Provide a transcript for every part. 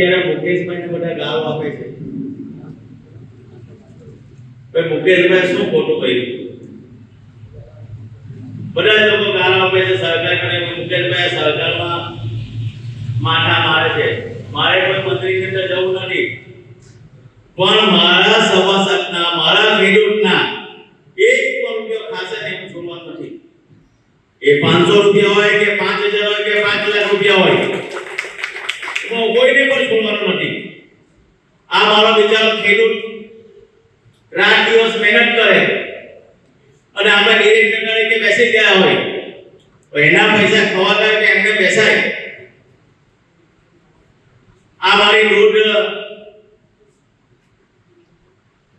અત્યારે મુકેશભાઈ બધા ગાળો આપે છે. ભાઈ મુકેશભાઈ શું ખોટું કહ્યું બધા લોકો ગાળો આપે છે સરકાર કરે મુકેશભાઈ સરકારમાં માથા મારે છે. મારે કોઈ મંત્રીની અંદર જવું નથી. પણ મારા સભાસદના મારા ખેડૂતના એક પણ રૂપિયો ખાસે એમ છોડવા નથી. એ પાંચસો રૂપિયા હોય કે પાંચ હજાર હોય કે પાંચ લાખ રૂપિયા હોય હું કોઈને પણ છોડવાનું નથી આ મારો બિચારો ખેડૂત રાત દિવસ મહેનત કરે અને આપણે ડિરેક્ટર તરીકે બેસી ગયા હોય પૈસા ખવાતા કે એમને બેસાય આ મારી દૂધ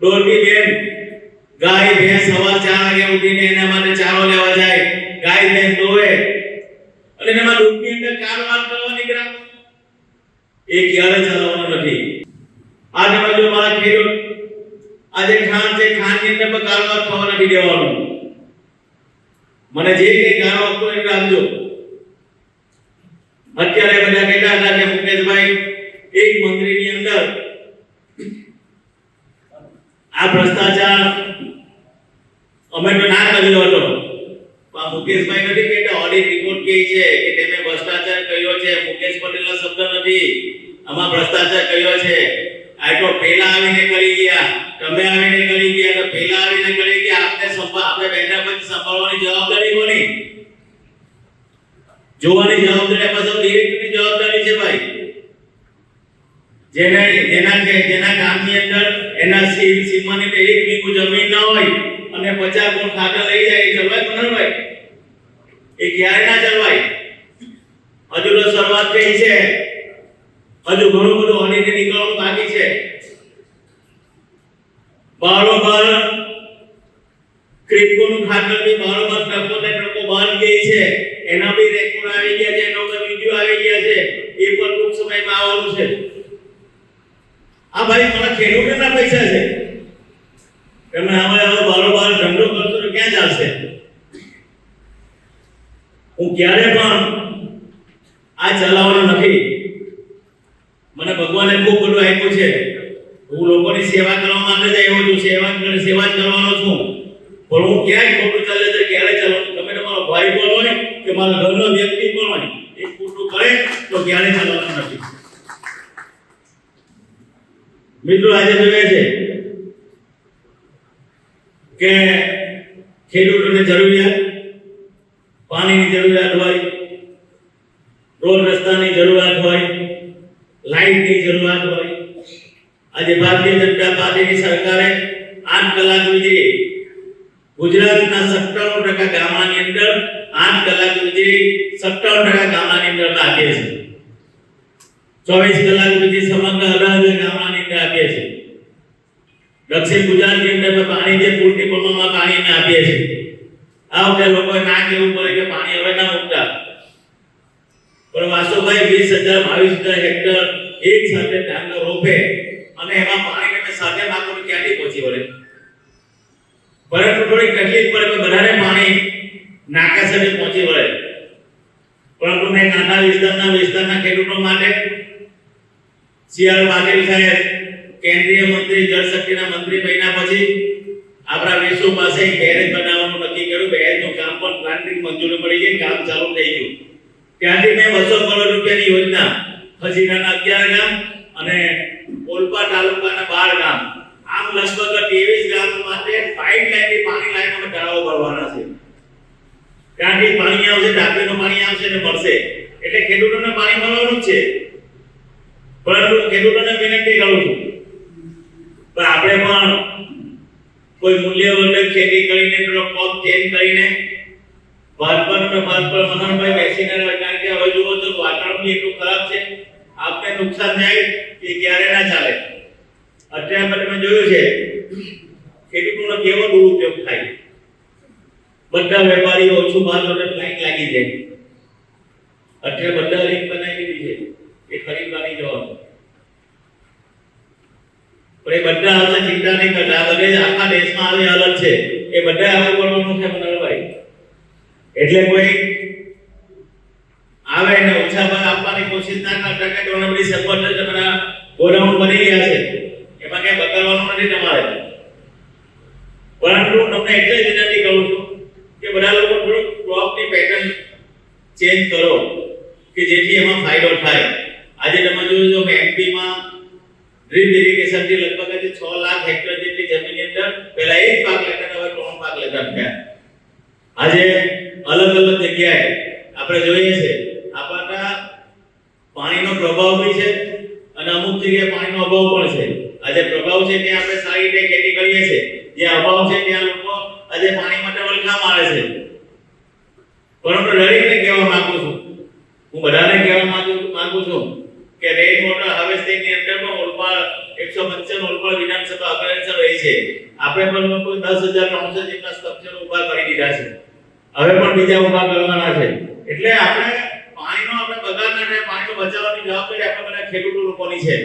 ડોલની બેન, ગાય, ભેંસ સવાર ચાર વાગે ઉઠીને એના માટે ચારો લેવા જાય. ગાય, ભેંસ દોવે અને એમાં દૂધની અંદર કારવાર કરવા નીકળ્યા એ ક્યારે ચલાવવાનું નથી. આજે બાજુ મારા ખેડૂત આજે ખાન છે ખાનની અંદર પણ કારવાર થવા નથી દેવાનું. મને જે કઈ ગાળો આપતો એ આપજો. અત્યારે બધા કહેતા હતા કે મુકેશભાઈ, એક મંત્રીની અંદર આ ભ્રષ્ટાચાર અમે તો ના કર્યો હતો. પણ મુકેશભાઈ નથી કહેતા ઓડિટ રિપોર્ટ કહે છે કે તમે ભ્રષ્ટાચાર કર્યો છે. મુકેશ પટેલનો શબ્દ નથી. આમાં ભ્રષ્ટાચાર કર્યો છે. આ તો પહેલા આવીને કરી ગયા. તમે આવીને કરી ગયા, તો પહેલા આવીને કરી ગયા. સંભાળ આપણે બેઠા પછી સંભાળવાની જવાબદારી કોની? જોવાની જવાબદારી પાછળ ડિરેક્ટરની જવાબદારી છે ભાઈ. જેના જેના કે, જેના ગામની અંદર એના સીમ, સીમાની એક વીઘુ જમીન ન હોય અને પચાસ ગુણ ખાતર લઈ જાય, એ ચલવાય તો ભાઈ એ ક્યારે ના ચલવાય હજુ તો શરૂઆત થઈ છે. હજુ ઘણું બધું હણીને નીકળવાનું બાકી છે. બારોબાર ક્રિપ્ટોનું ખાતર બી બારોબાર ટ્રકો ને બહાર ગઈ છે. એના બી રેકોર્ડ આવી ગયા છે, એનો બી વિડિયો આવી ગયા છે. એ પણ ટૂંક સમયમાં આવવાનું છે. આ ભાઈ મારા ખેડૂતોના પૈસા છે? તમે હવે હવે બારોબાર ધંધો કરશો તો ક્યાં ચાલશે હું ક્યારે પણ આ ચલાવવાનો નથી. મને ભગવાને ખૂબ બધું આપ્યું છે. હું લોકોની સેવા કરવા માટે જ આવ્યો છું, સેવા સેવા જ કરવાનો છું. પણ હું ક્યાંય ખોટું ચાલે છે, ક્યારે ચલાવવાનું તમે તમારો ભાઈ પણ હોય કે મારા ઘરનો વ્યક્તિ પણ હોય એ ખોટું કરે તો ક્યારે ચાલવાનું નથી. મિત્રો, આજે જોઈએ છે કે ખેડૂતોને જરૂરિયાત, પાણીની જરૂરિયાત હોય, રોડ રસ્તાની જરૂરિયાત હોય લાઇટની જરૂરિયાત હોય આજે ભારતીય જનતા પાર્ટીની સરકારે આઠ કલાક વીજળી ગુજરાતના સત્તાણું ટકા ગામડાની અંદર આઠ કલાક સુધી સત્તાણું ટકા ગામડાની અંદર આપે છે. ચોવીસ કલાક સુધી સમગ્ર અઢાર ગામડાની અંદર આપે છે. દક્ષિણ ગુજરાતની અંદર પાણી જે પૂરતી પ્રમાણમાં પાણીને આપીએ છીએ આ વખતે લોકોએ ના કેવું પડે કે પાણી હવે ના મૂકતા. પણ વાસુભાઈ વીસ હજાર બાવીસ હજાર હેક્ટર એક સાથે ડાંગર રોપે અને એમાં પાણી સાથે નાખો ક્યાંથી પહોંચી વળે? પરંતુ થોડી તકલીફ પડે કે બધાને પાણી નાકા સાથે પહોંચી વળે. પરંતુ મેં નાના વિસ્તારના વિસ્તારના ખેડૂતો માટે સીઆર પાટીલ સાહેબ કેન્દ્રીય મંત્રી, જળ શક્તિના મંત્રી બન્યા પછી આપણા વિશ્વ પાસે બેરેજ બનાવવાનું નક્કી કર્યું. બેરેજનું કામ પણ પ્લાન્ટિંગ મંજૂરી મળી ગઈ, કામ ચાલુ થઈ ગયું. ત્યાંથી મેં બસો કરોડ રૂપિયાની યોજના ખજીરાના અગિયાર ગામ અને ઓલપા તાલુકાના બાર ગામ આમ લગભગ ત્રેવીસ ગામ માટે પાઇપ લાઈનથી પાણી લાઈન અમે તળાવો ભરવાના છે ત્યાંથી પાણી આવશે ટાંકીનું પાણી આવશે ને મળશે. એટલે ખેડૂતોને પાણી મળવાનું જ છે. પરંતુ ખેડૂતોને વિનંતી કરું છું પણ આપણે પણ કોઈ મૂલ્યવર્ધક ખેતી કરીને, થોડો પગ ચેન્જ કરીને ભારપર ને ભારપર મનોહરભાઈ બેસીને. કારણ કે હવે જુઓ તો વાતાવરણ એટલું ખરાબ છે. આપને નુકસાન થાય એ ક્યારે ના ચાલે. અત્યારે પણ તમે જોયું છે, ખેડૂતોનો કેવો દુરુપયોગ થાય. બધા વેપારીઓ ઓછું ભાવ લોટે લાઈન લાગી જાય. અત્યારે બધા લિંક બનાવી દીધી છે, એ ખરીદવાની જવાબ પણ એ બધા આવતા ચિંતા નહીં કરતા. આ બધે આખા દેશમાં આવી હાલત છે. એ બધા આવું કરવાનું છે મનોહરભાઈ એટલે કોઈ આવે ને ઓછા ભાવ આપવાની કોશિશ ના કરતા કે સગવડ તમારા ગોડાઉન બની ગયા છે. કઈ બતાવવાનું નથી તમારે. પરંતુ તમને એટલે જ વિનંતી કરું છું કે બધા લોકો થોડુંક ક્રોપની પેટર્ન ચેન્જ કરો, કે જેથી એમાં ફાયદો થાય. આજે તમે જોયું જો એમપીમાં ડ્રીપ ઇરિગેશનથી લગભગ આજે છ લાખ હેક્ટર જેટલી જમીનની અંદર પહેલા એક પાક લેતા હવે ત્રણ પાક લેતા થયા આજે અલગ અલગ જગ્યાએ આપણે જોઈએ છે આપણા પાણીનો પ્રભાવ બી છે અને અમુક જગ્યાએ પાણીનો અભાવ પણ છે. પ્રભાવ છે ત્યાં આપણે સારી રીતે ખેતી કરીએ છીએ. જ્યાં અભાવ છે ત્યાં લોકો આજે પાણી માટે વલખા મારે છે. પરંતુ દરેકને કહેવા માંગુ છું, હું બધાને કહેવા માંગુ માંગુ છું કે રેઇન વોટર હાર્વેસ્ટિંગની અંદર પણ ઓલપાડ 155 ઓલપાડ વિધાનસભા અગ્રસર રહી છે. આપણે પણ લોકો 10300 જેટલા સ્ટ્રક્ચર ઊભા કરી દીધા છે. હવે પણ બીજા ઊભા કરવાના છે. એટલે આપણે પાણીનો આપણે બગાડ ના થાય, પાણીનો બચાવવાની જવાબદારી આપણે બધા ખેડૂતો લોકોની છે.